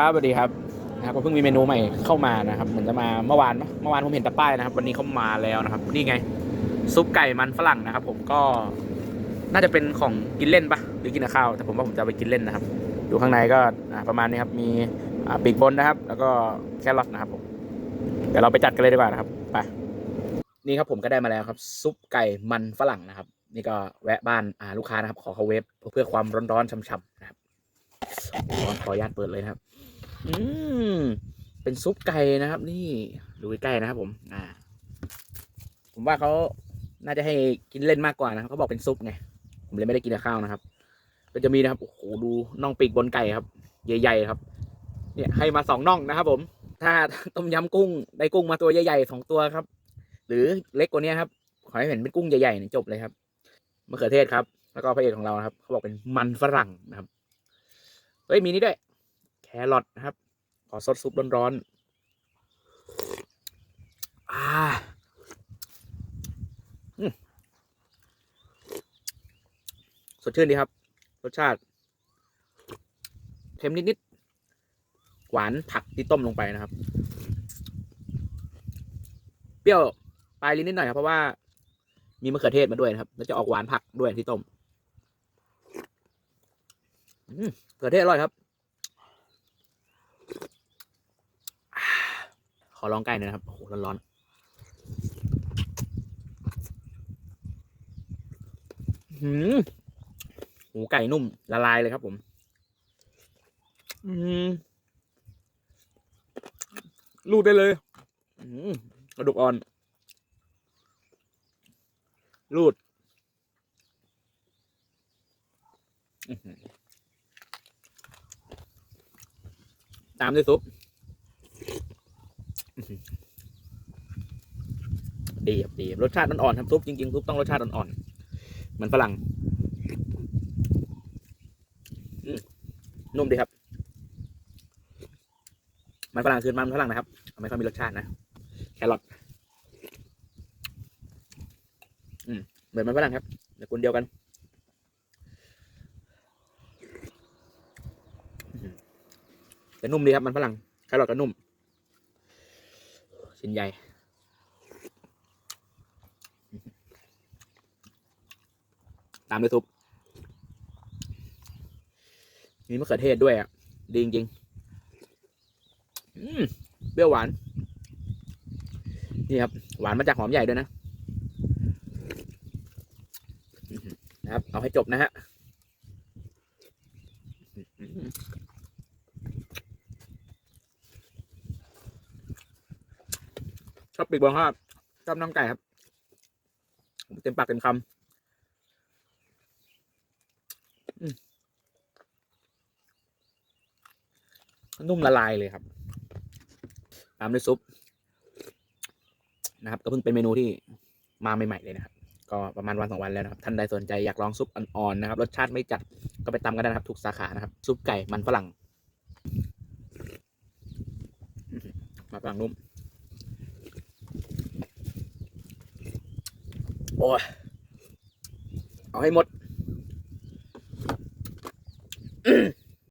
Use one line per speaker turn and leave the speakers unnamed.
ครับสวัสดีครับนะครับก็เพิ่งมีเมนูใหม่เข้ามานะครับเหมือนจะมาเมื่อวานเมื่อวานผมเห็นแตะป้ายนะครับ วันนี้เขามาแล้วนะครับนี่ไง ซุปไก่มันฝรั่งนะครับ ผมก็น่าจะเป็นของกินเล่นปะหรือกินข้าว แต่ผมว่าผมจะไปกินเล่นนะครับดูข้างในก็ประมาณนี้ครับมีปีกบนนะครับ แล้วก็แครอทนะครับผมเดี๋ยวเราไปจัดกันเลยดีกว่านะครับไปนี่ครับผมก็ได้มาแล้วครับ ซุปไก่มันฝรั่งนะครับ นี่ก็แวะบ้านลูกค้านะครับ ขอเขาเวฟเพื่อความร้อนๆช่ำๆนะครับขอขออนุญาตเปิดเลยนะครับ อืมเป็นซุปไก่นะครับ นี่ดูใกล้ๆนะครับ ผม อ่า ผมว่าเขาน่าจะให้กินเล่นมากกว่านะครับเขาบอกเป็นซุปไงผมเลยไม่ได้กินกับข้าวนะครับ ก็จะมีนะครับโอ้โหดูน่องปีกบนไก่ครับ ใหญ่ๆครับ เนี่ยให้มาสองน่องนะครับ ผม ถ้าต้มยำกุ้งได้กุ้งมาตัวใหญ่ๆสองตัวครับ หรือเล็กกว่านี้ครับขอให้เห็นเป็นกุ้งใหญ่ๆเนี่ยจบเลยครับมะเขือเทศครับ แล้วก็พระเอกของเราครับเขาบอกเป็นมันฝรั่งนะครับเฮ้ยมีนี่ด้วย รอทนะครับ ขอซดซุปร้อนๆอ่าสดชื่นดีครับ รสชาติเค็มนิดๆหวานผักที่ต้มลงไปนะครับ เปรี้ยวปลายลิ้นนิดหน่อยครับเพราะว่ามีมะเขือเทศมาด้วยนะครับแล้วจะออกหวานผักด้วยที่ต้มอืมมะเขือเทศอร่อยครับ ขอลองไก่หน่อยนะครับ โอ้โห ร้อนๆหืมหูไก่นุ่ม ละลายเลยครับผม อืมรูดได้เลย อืมกระดูกอ่อนรูดตามด้วยซุป ดีบดีรสชาติอ่อนๆครับซุปจริงๆซุปต้องรสชาติอ่อนๆเหมือนฝรั่งนุ่มดีครับ มันฝรั่งคือมันฝรั่งนะครับไม่ค่อยมีรสชาตินะแครอทเหมือนมันฝรั่งครับแต่กุลเดียวกันแต่นุ่มดีครับมันฝรั่งแครอทก็นุ่ม ชิ้นใหญ่ ตามด้วยซุปมีมะเขือเทศด้วยอะ ดีจริงๆเปรี้ยวหวาน นี่ครับ หวานมาจากหอมใหญ่ด้วยนะ นะครับ เอาให้จบนะฮะอื้อหือช อบปีกบอลครับชอบน้ำไก่ครับ เต็มปากเต็มคำนุ่มละลายเลยครับ ตามด้วยซุป นะครับ ก็เพิ่งเป็นเมนูที่มาใหม่ๆเลยนะครับ ก็ประมาณวันสองวันแล้วนะครับ ท่านใดสนใจอยากลองซุปอ่อนๆนะครับ รสชาติไม่จัดก็ไปตามกันได้นะครับ ทุกสาขานะครับ ซุปไก่มันฝรั่งมันฝรั่งนุ่ม โอ้ยเอาให้หมด